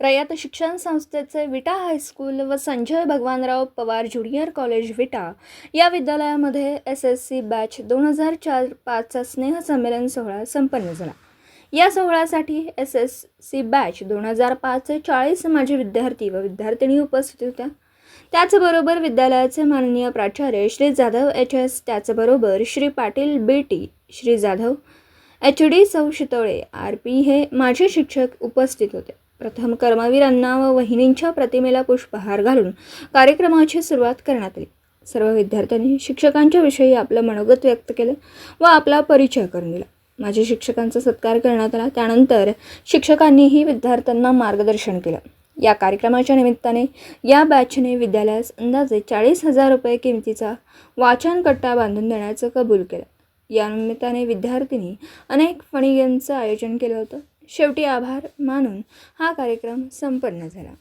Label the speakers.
Speaker 1: रयत शिक्षण संस्थेचे विटा हायस्कूल व संजय भगवानराव पवार ज्युनियर कॉलेज विटा या विद्यालयामध्ये एस एस सी बॅच दोन हजार चार पाचचा स्नेहसंमेलन सोहळा संपन्न झाला. या सोहळ्यासाठी एस एस सी बॅच दोन हजार पाचचे चाळीस माझे विद्यार्थी व विद्यार्थिनी उपस्थित होत्या. त्याचबरोबर विद्यालयाचे माननीय प्राचार्य श्री जाधव एच एस त्याचबरोबर Shri Patil B T Shri Jadhav H D Sau Shitole R P हे माझे शिक्षक उपस्थित होते. प्रथम कर्मवीरांना व वहिनींच्या प्रतिमेला पुष्पहार घालून कार्यक्रमाची सुरुवात करण्यात आली. सर्व विद्यार्थ्यांनी शिक्षकांच्या विषयी आपलं मनोगत व्यक्त केलं व आपला परिचय करून दिला. माझ्या शिक्षकांचा सत्कार करण्यात आला. त्यानंतर शिक्षकांनीही विद्यार्थ्यांना मार्गदर्शन केलं. या कार्यक्रमाच्या निमित्ताने या बॅचने विद्यालयास अंदाजे चाळीस हजार रुपये किमतीचा वाचन कट्टा बांधून देण्याचं कबूल केलं. या निमित्ताने विद्यार्थिनी अनेक फणी गेमचं आयोजन केलं होतं. शेवटी आभार मानून हा कार्यक्रम संपन्न झाला.